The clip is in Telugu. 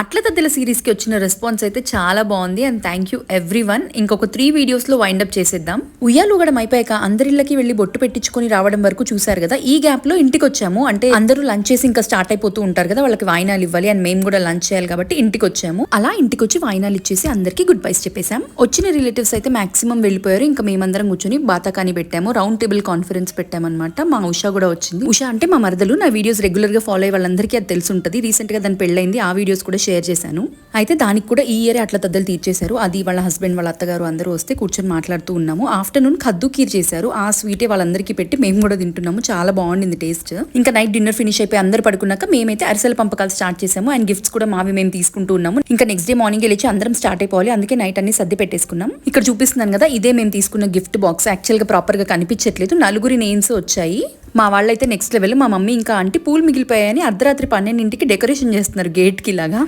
అట్ల తద్దెల సిరీస్కి వచ్చిన రెస్పాన్స్ అయితే చాలా బాగుంది. And thank you every one ఇంకొక త్రీ వీడియోస్లో వైండప్ చేసేద్దాం. ఉయ్యాలుగడం అయిపోయాక అందరిళ్ళకి వెళ్ళి బొట్టు పెట్టించుకొని రావడం వరకు చూసారు కదా ఈ గ్యాప్లో ఇంటికి వచ్చాము అంటే అందరూ లంచ్ చేసి ఇంకా స్టార్ట్ అయిపోతూ ఉంటారు కదా వాళ్ళకి వాయినాలు ఇవ్వాలి అండ్ మేము కూడా లంచ్ చేయాలి కాబట్టి ఇంటికి వచ్చాము అలా ఇంటికి వచ్చి వాయినాలు ఇచ్చేసి అందరికి గుడ్ బైస్ చెప్పేసాం వచ్చిన రిలేటివ్స్ అయితే మాక్సిమం వెళ్ళిపోయారు. ఇంకా మేమందరం కూర్చొని బాతాకాని పెట్టాము. రౌండ్ టేబుల్ కాన్ఫరెన్స్ పెట్టామన్నమాట. మా ఉషా కూడా వచ్చింది. ఉషా అంటే మా మరదలు. నా వీడియోస్ రెగ్యులర్గా ఫాలో అయ్యే వాళ్ళందరికీ అది తెలిసి ఉంటుంది రీసెంట్గా దాని పెళ్ళైంది ఆ వీడియోస్ కూడా షేర్ చేశాను. అయితే దానికి కూడా ఈ ఇయర్ అట్లా తద్దలు తీర్చేశారు. అది వాళ్ళ హస్బెండ్ వాళ్ళ అత్తగారు అందరూ వస్తే కూర్చొని మాట్లాడుతూ ఉన్నాము. ఆఫ్టర్నూన్ కద్దు కీర్ చేశారు. ఆ స్వీటే వాళ్ళందరికీ పెట్టి మేము కూడా తింటున్నాము. చాలా బాగుండింది టేస్ట్ ఇంకా నైట్ డిన్నర్ ఫినిష్ అయిపోయి అందరు పడుకున్నాక మేమైతే అరిసెల పంపకాలు స్టార్ట్ చేసాము అండ్ గిఫ్ట్స్ కూడా మావి మేము తీసుకుంటూ ఉన్నాము. ఇంకా నెక్స్ట్ డే మార్నింగ్ వెళ్ళి అందరం స్టార్ట్ అయిపోవాలి. అందుకే నైట్ అన్ని సర్ది పెట్టేసుకున్నాం. ఇక్కడ చూపిస్తున్నాను కదా ఇదే మేము తీసుకున్న గిఫ్ట్ బాక్స్ యాక్చువల్గా ప్రాపర్గా కనిపించట్లేదు. నలుగురి నేమ్స్ వచ్చాయి. మా వాళ్ళైతే నెక్స్ట్ లెవెల్ మా మమ్మీ ఇంకా ఆంటీ పూలు మిగిలిపోయాయని అర్ధరాత్రి పన్నెండింటికి డెకరేషన్ చేస్తున్నారు గేట్కి లాగా